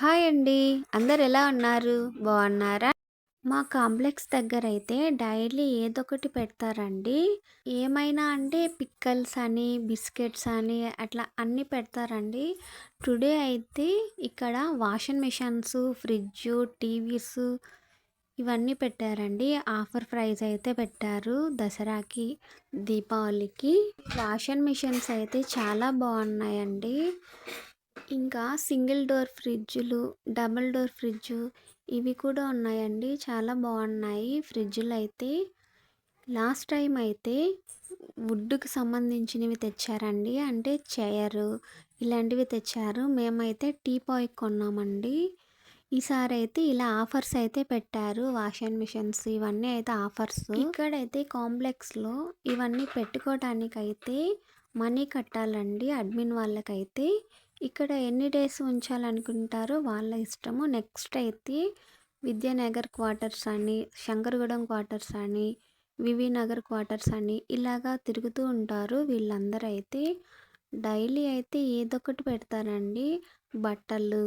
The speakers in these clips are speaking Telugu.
హాయ్ అండి. అందరు ఎలా ఉన్నారు? బాగున్నారా? మా కాంప్లెక్స్ దగ్గర అయితే డైలీ ఏదొకటి పెడతారండి. ఏమైనా అంటే పిక్కల్స్ అని, బిస్కెట్స్ అని అట్లా అన్నీ పెడతారండి. టుడే అయితే ఇక్కడ వాషింగ్ మిషన్స్, ఫ్రిడ్జ్, టీవీస్ ఇవన్నీ పెట్టారండి. ఆఫర్ ప్రైస్ అయితే పెట్టారు దసరాకి, దీపావళికి. వాషింగ్ మిషన్స్ అయితే చాలా బాగున్నాయండి. ఇంకా సింగిల్ డోర్ ఫ్రిడ్జ్‌లు, డబల్ డోర్ ఫ్రిడ్జ్ ఇవి కూడా ఉన్నాయండి. చాలా బాగున్నాయి ఫ్రిడ్జ్‌లు అయితే. లాస్ట్ టైం అయితే వుడ్‌కి సంబంధించినవి తెచ్చారండి. అంటే చైర్ ఇలాంటివి తెచ్చారు. మేమైతే టీపాయ్ కొన్నామండి. ఈసారి అయితే ఇలా ఆఫర్స్ అయితే పెట్టారు. వాషింగ్ మిషన్స్ ఇవన్నీ అయితే ఆఫర్స్. ఇక్కడైతే కాంప్లెక్స్‌లో ఇవన్నీ పెట్టుకోవటానికైతే మనీ కట్టాలండి అడ్మిన్ వాళ్ళకైతే. ఇక్కడ ఎన్ని డేస్ ఉంచాలనుకుంటారో వాళ్ళ ఇష్టము. నెక్స్ట్ అయితే విద్యానగర్ క్వార్టర్స్ అని, శంకరగూడెం క్వార్టర్స్ అని, వివి నగర్ క్వార్టర్స్ అని ఇలాగా తిరుగుతూ ఉంటారు వీళ్ళందరూ అయితే. డైలీ అయితే ఏదొకటి పెడతారండి. బట్టలు,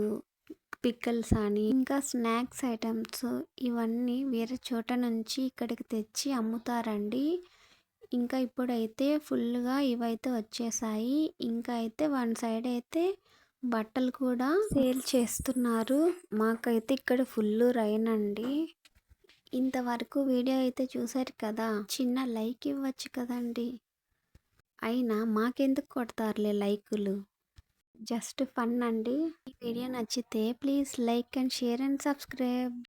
పిక్కల్స్ అని, ఇంకా స్నాక్స్ ఐటమ్స్ ఇవన్నీ వేరే చోట నుంచి ఇక్కడికి తెచ్చి అమ్ముతారండి. ఇంకా ఇప్పుడైతే ఫుల్‌గా ఇవైతే వచ్చేసాయి. ఇంకా అయితే వన్ సైడ్ అయితే బట్టలు కూడా సేల్ చేస్తున్నారు. మాకైతే ఇక్కడ ఫుల్లు రైన్ అండి. ఇంతవరకు వీడియో అయితే చూసారు కదా! చిన్న లైక్ ఇవ్వచ్చు కదండీ! అయినా మాకెందుకు కొడతారులే లైకులు. జస్ట్ ఫన్ అండి. ఈ వీడియో నచ్చితే please like and share and subscribe.